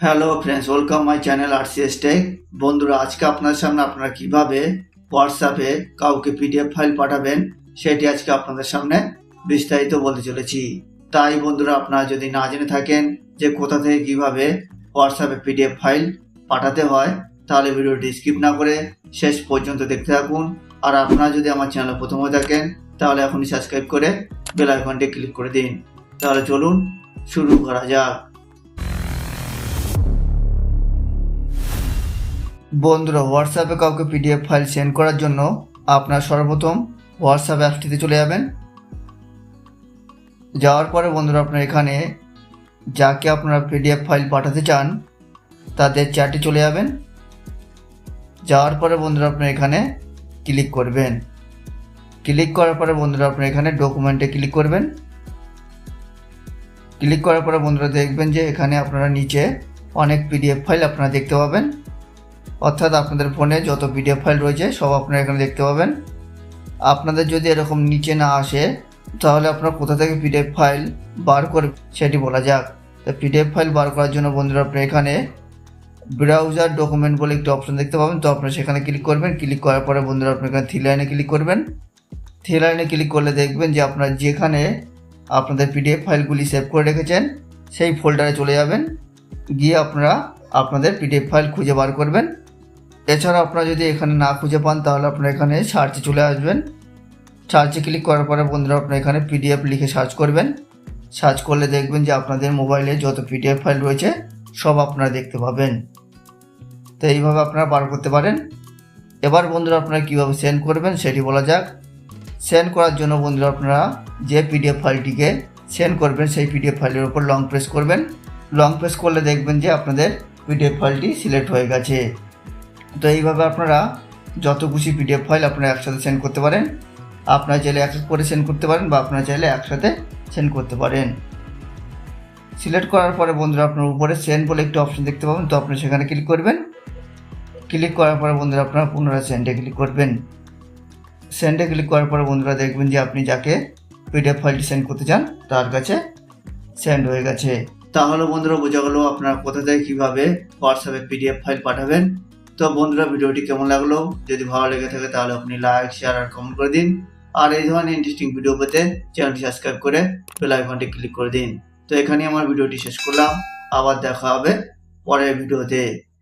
Hello friends welcome my channel RCS tech বন্ধুরা, আজকে আপনার সামনে আপনারা কীভাবে হোয়াটসঅ্যাপে কাউকে পিডিএফ ফাইল পাঠাবেন, সেটি আজকে আপনাদের সামনে বিস্তারিত বলতে চলেছি। তাই বন্ধুরা, আপনারা যদি না জেনে থাকেন যে কোথা থেকে কীভাবে হোয়াটসঅ্যাপে পিডিএফ ফাইল পাঠাতে হয়, তাহলে ভিডিওটি স্কিপ না করে শেষ পর্যন্ত দেখতে থাকুন। আর আপনারা যদি আমার চ্যানেলে প্রথম থাকেন, তাহলে এখনই সাবস্ক্রাইব করে বেল আইকনটি ক্লিক করে দিন। তাহলে চলুন, শুরু করা যাক। বন্ধুরা হোয়াটসঅ্যাপে কাউকে পিডিএফ ফাইল সেন্ড করার জন্য আপনার সর্বপ্রথম হোয়াটসঅ্যাপ অ্যাপটিতে চলে যাবেন। যাওয়ার পরে বন্ধুরা, আপনার এখানে যাকে আপনারা পিডিএফ ফাইল পাঠাতে চান, তাদের চ্যাটে চলে যাবেন। যাওয়ার পরে বন্ধুরা, আপনার এখানে ক্লিক করবেন। ক্লিক করার পরে বন্ধুরা, আপনার এখানে ডকুমেন্টে ক্লিক করবেন। ক্লিক করার পরে বন্ধুরা, দেখবেন যে এখানে আপনারা নিচে অনেক পিডিএফ ফাইল আপনারা দেখতে পাবেন। অর্থাৎ আপনাদের ফোনে যত পিডিএফ ফাইল রয়েছে, সব আপনারা এখানে দেখতে পাবেন। আপনাদের যদি এরকম নিচে না আসে, তাহলে আপনার কোথা থেকে পিডিএফ ফাইল বার করে, সেটি বলা যাক। তো পিডিএফ ফাইল বার করার জন্য বন্ধুরা আপনি এখানে ব্রাউজার ডকুমেন্ট বলে একটি অপশন দেখতে পাবেন। তো আপনারা সেখানে ক্লিক করবেন। ক্লিক করার পরে বন্ধুরা আপনি এখানে থ্রি লাইনে ক্লিক করবেন। থ্রি লাইনে ক্লিক করলে দেখবেন যে আপনার যেখানে আপনাদের পিডিএফ ফাইলগুলি সেভ করে রেখেছেন, সেই ফোল্ডারে চলে যাবেন। গিয়ে আপনারা আপনাদের পিডিএফ ফাইল খুঁজে বার করবেন। এছাড়া আপনারা যদি এখানে না খুঁজে পান, তাহলে আপনারা এখানে সার্চে চলে আসবেন। সার্চে ক্লিক করার পরে বন্ধুরা আপনারা এখানে পিডিএফ লিখে সার্চ করবেন। সার্চ করলে দেখবেন যে আপনাদের মোবাইলে যত পিডিএফ ফাইল রয়েছে, সব আপনারা দেখতে পাবেন। তো এইভাবে আপনারা বার করতে পারেন। এবার বন্ধুরা আপনারা কীভাবে সেন্ড করবেন সেটি বলা যাক। সেন্ড করার জন্য বন্ধুরা আপনারা যে পিডিএফ ফাইলটিকে সেন্ড করবেন, সেই পিডিএফ ফাইলের উপর লং প্রেস করবেন। লং প্রেস করলে দেখবেন যে আপনাদের পিডিএফ ফাইলটি সিলেক্ট হয়ে গেছে। তো এইভাবে আপনারা যত খুশি পিডিএফ ফাইল আপনারা একসাথে সেন্ড করতে পারেন। আপনারা চাইলে এক এক করে সেন্ড করতে পারেন বা আপনারা চাইলে একসাথে সেন্ড করতে পারেন। সিলেক্ট করার পরে বন্ধুরা আপনার উপরে সেন্ড বলে একটি অপশন দেখতে পাবেন, তো আপনি সেখানে ক্লিক করবেন। ক্লিক করার পরে বন্ধুরা আপনারা পুনরায় সেন্ডে ক্লিক করবেন। সেন্ডে ক্লিক করার পরে বন্ধুরা দেখবেন যে আপনি যাকে পিডিএফ ফাইলটি সেন্ড করতে চান, তার কাছে সেন্ড হয়ে গেছে। তাহলে বন্ধুরা বোঝা গেলো আপনারা কোথা থেকে কীভাবে হোয়াটসঅ্যাপে পিডিএফ ফাইল পাঠাবেন। তো বন্ধুরা, ভিডিওটি কেমন লাগল? যদি ভালো লেগে থাকে তাহলে আপনি লাইক শেয়ার আর কমেন্ট করে দিন। আর এই ধরনের ইন্টারেস্টিং ভিডিও পেতে চ্যানেলটি সাবস্ক্রাইব করে বেল আইকনটি ক্লিক করে দিন। তো এখানে আমার ভিডিওটি শেষ করলাম। আবার দেখা হবে পরের ভিডিওতে